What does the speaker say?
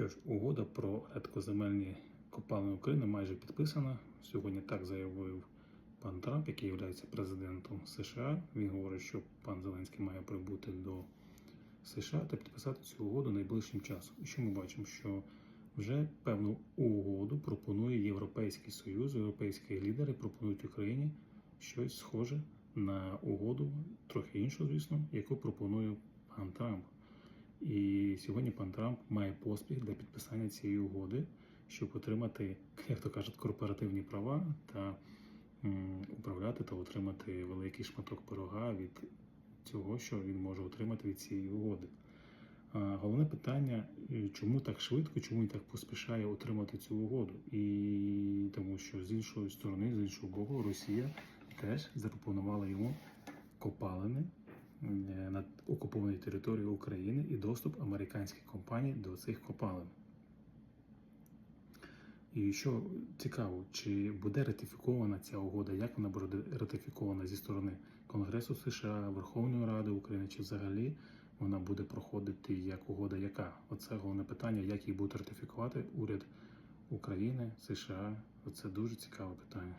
Що ж, угода про редкоземельні копалини України майже підписана. Сьогодні так заявив пан Трамп, який є президентом США. Він говорить, що пан Зеленський має прибути до США та підписати цю угоду найближчим часом. І що ми бачимо? Що вже певну угоду пропонує Європейський Союз, європейські лідери пропонують Україні щось схоже на угоду, трохи іншу, звісно, яку пропонує пан Трамп. І сьогодні пан Трамп має поспіх для підписання цієї угоди, щоб отримати, як то кажуть, корпоративні права та управляти та отримати великий шматок пирога від цього, що він може отримати від цієї угоди. А, Головне питання, е, чому так швидко, чому він так поспішає отримати цю угоду? І тому що з іншої сторони, з іншого боку, Росія теж запропонувала йому копалини на окупованій території України і доступ американських компаній до цих копалин. І що цікаво, чи буде ратифікована ця угода, як вона буде ратифікована зі сторони Конгресу США, Верховної Ради України, чи взагалі вона буде проходити як угода, яка? Оце головне питання, як її будуть ратифікувати уряд України, США. Оце дуже цікаве питання.